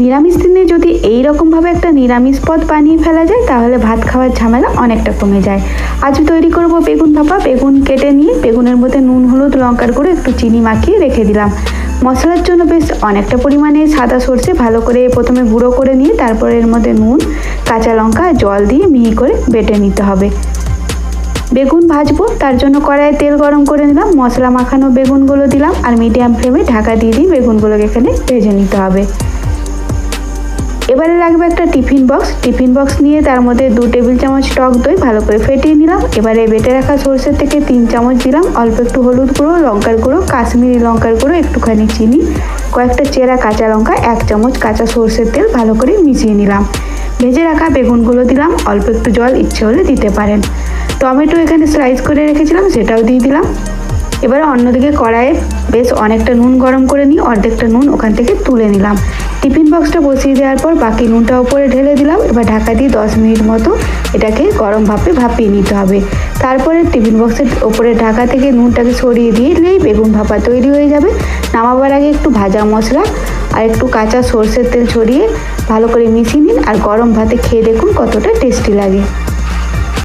নিরামিষ দিনে যদি এই রকমভাবে একটা নিরামিষ পদ বানিয়ে ফেলা যায়, তাহলে ভাত খাওয়ার ঝামেলা অনেকটা কমে যায়। আজ তৈরি করব বেগুন ভাপা। বেগুন কেটে নিয়ে বেগুনের মধ্যে নুন, হলুদ, লঙ্কার গুঁড়ো, একটু চিনি মাখিয়ে রেখে দিলাম। মশলার জন্য বেশ অনেকটা পরিমাণে সাদা সর্ষে ভালো করে প্রথমে গুঁড়ো করে নিয়ে, তারপরে এর মধ্যে নুন, কাঁচা লঙ্কা, জল দিয়ে মিহি করে বেটে নিতে হবে। বেগুন ভাজবো, তার জন্য কড়াইয়ে তেল গরম করে নিলাম, মশলা মাখানো বেগুনগুলো দিলাম, আর মিডিয়াম ফ্লেমে ঢাকা দিয়ে দিয়ে বেগুনগুলোকে এখানে ভেজে নিতে হবে। এবারে লাগবে একটা টিফিন বক্স। টিফিন বক্স নিয়ে তার মধ্যে দু টেবিল চামচ টক দই ভালো করে ফেটিয়ে নিলাম। এবারে বেটে রাখা সরষের থেকে তিন চামচ দিলাম। অল্প একটু হলুদ গুঁড়ো, লঙ্কার গুঁড়ো, কাশ্মীরি লঙ্কার গুঁড়ো, একটুখানি চিনি, কয়েকটা চেরা কাঁচা লঙ্কা, এক চামচ কাঁচা সরষের তেল ভালো করে মিশিয়ে নিলাম। ভেজে রাখা বেগুনগুলো দিলাম। অল্প একটু জল ইচ্ছে হলে দিতে পারেন। টমেটো এখানে স্লাইস করে রেখেছিলাম, সেটাও দিয়ে দিলাম। এবারে অন্যদিকে কড়াইয়ে বেশ অনেকটা নুন গরম করে নিই অর্ধেকটা নুন ওখান থেকে তুলে নিলাম। টিফিন বক্সটা বসিয়ে দেওয়ার পর বাকি নুনটা উপরে ঢেলে দিলাম। এবার ঢাকা দিয়ে দশ মিনিট মতো এটাকে গরম ভাপে ভাপিয়ে নিতে হবে। তারপরে টিফিন বক্সের ওপরে ঢাকা থেকে নুনটাকে সরিয়ে দিলেই বেগুন ভাপা তৈরি হয়ে যাবে। নামাবার আগে একটু ভাজা মশলা আর একটু কাঁচা সর্ষের তেল ছড়িয়ে ভালো করে মিশিয়ে নিন আর গরম ভাতে খেয়ে দেখুন কতটা টেস্টি লাগে।